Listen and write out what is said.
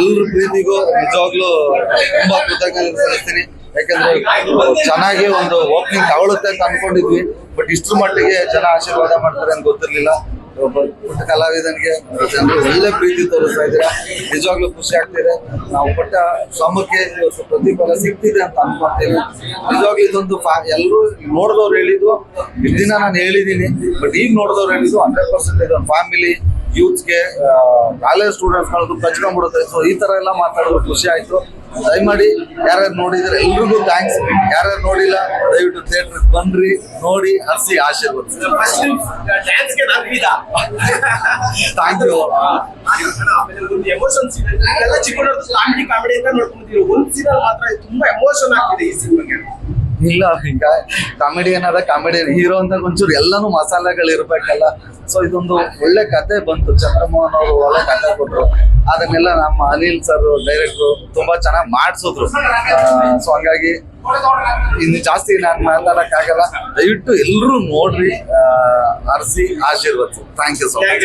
ಎಲ್ಲರ ಪ್ರೀತಿಗೂ ನಿಜವಾಗ್ಲೂ ತುಂಬಾ ಕೃತಜ್ಞತೆ ಸಲ್ಲಿಸ್ತೀನಿ. ಯಾಕಂದ್ರೆ ಚೆನ್ನಾಗಿ ಒಂದು ಓಪನಿಂಗ್ ತಗೊಳುತ್ತೆ ಅಂತ ಅನ್ಕೊಂಡಿದ್ವಿ. ಬಟ್ ಇಷ್ಟ್ರ ಮಟ್ಟಿಗೆ ಜನ ಆಶೀರ್ವಾದ ಮಾಡ್ತಾರೆ ಅಂತ ಗೊತ್ತಿರ್ಲಿಲ್ಲ. ಪುಟ್ಟ ಕಲಾವಿದನಿಗೆ ಜನರು ಒಳ್ಳೆ ಪ್ರೀತಿ ತೋರಿಸ್ತಾ ಇದ್ದೀರಾ. ನಿಜವಾಗ್ಲೂ ಖುಷಿ ಆಗ್ತಿದೆ. ನಾವು ಪಟ್ಟ ಶ್ರಮಕ್ಕೆ ಪ್ರತಿಫಲ ಸಿಗ್ತಿದೆ ಅಂತ ಅನ್ಕೊಂತೇವೆ ನಿಜವಾಗ್ಲೂ ಇದೊಂದು ಎಲ್ಲರೂ ನೋಡಿದವ್ರು ಹೇಳಿದ್ದು. ಇಷ್ಟು ದಿನ ನಾನು ಹೇಳಿದ್ದೀನಿ. ಬಟ್ ಈಗ ನೋಡಿದವ್ರು ಹೇಳಿದ್ದು ಹಂಡ್ರೆಡ್ ಪರ್ಸೆಂಟ್ ಇದೊಂದು ಫ್ಯಾಮಿಲಿ ಯೂತ್ಸ್ಗೆ ಕಾಲೇಜ್ ಸ್ಟೂಡೆಂಟ್ಸ್ಗಳದ್ದು ಕಚ್ಕೊಂಡ್ಬಿಡುತ್ತೆ. ಸೊ ಈ ತರ ಎಲ್ಲ ಮಾತಾಡೋದು ಖುಷಿ ಆಯ್ತು. ದಯಮಾಡಿ ಯಾರ್ಯಾರು ನೋಡಿದ್ರೆ ಎಲ್ರಿಗೂ ಥ್ಯಾಂಕ್ಸ್ ಯಾರ್ಯಾರು ನೋಡಿಲ್ಲ ದಯವಿಟ್ಟು ಥಿಯೇಟರ್ ಬನ್ರಿ ನೋಡಿ ಹರಿಸಿ ಆಶೀರ್ವಾದ. ಥ್ಯಾಂಕ್ ಯು ಎಮೋಷನ್ಸ್ ಇದೆ ಎಲ್ಲ ಚಿಕ್ಕ ಕಾಮಿಡಿ ಕಾಮಿಡಿ ಅಂತ ನೋಡ್ಕೊಂಡಿದ್ದೀವಿ ಒಂದು ಸೀನಲ್ಲಿ ಮಾತ್ರ ತುಂಬಾ ಎಮೋಷನ್ ಆಗ್ತಿದೆ ಈ ಸಿನಿಮಾಗೆ ಇಲ್ಲ ಈಗ ಕಾಮಿಡಿ ಅದ ಕಾಮಿಡಿ ಹೀರೋ ಅಂತ ಒಂಚೂರು ಎಲ್ಲಾನು ಮಸಾಲೆಗಳು ಇರ್ಬೇಕಲ್ಲ. ಸೊ ಇದೊಂದು ಒಳ್ಳೆ ಕತೆ ಬಂತು. ಚಂದ್ರಮೋಹನ್ ಅವರು ಒಳ್ಳೆ ಕತೆ ಕೊಟ್ರು. ಅದನ್ನೆಲ್ಲ ನಮ್ಮ ಅನಿಲ್ ಸರ್ ಡೈರೆಕ್ಟ್ರು ತುಂಬಾ ಚೆನ್ನಾಗಿ ಮಾಡಿಸಿದ್ರು. ಸೊ ಹಂಗಾಗಿ ಇನ್ನು ಜಾಸ್ತಿ ನಾನು ಮಾತಾಡಕ್ಕಾಗಲ್ಲ. ದಯವಿಟ್ಟು ಎಲ್ಲರೂ ನೋಡ್ರಿ. ಅರ್ಸಿ ಆಶೀರ್ವದಿಸಿ ಥ್ಯಾಂಕ್ ಯು ಸೊ ಮಚ್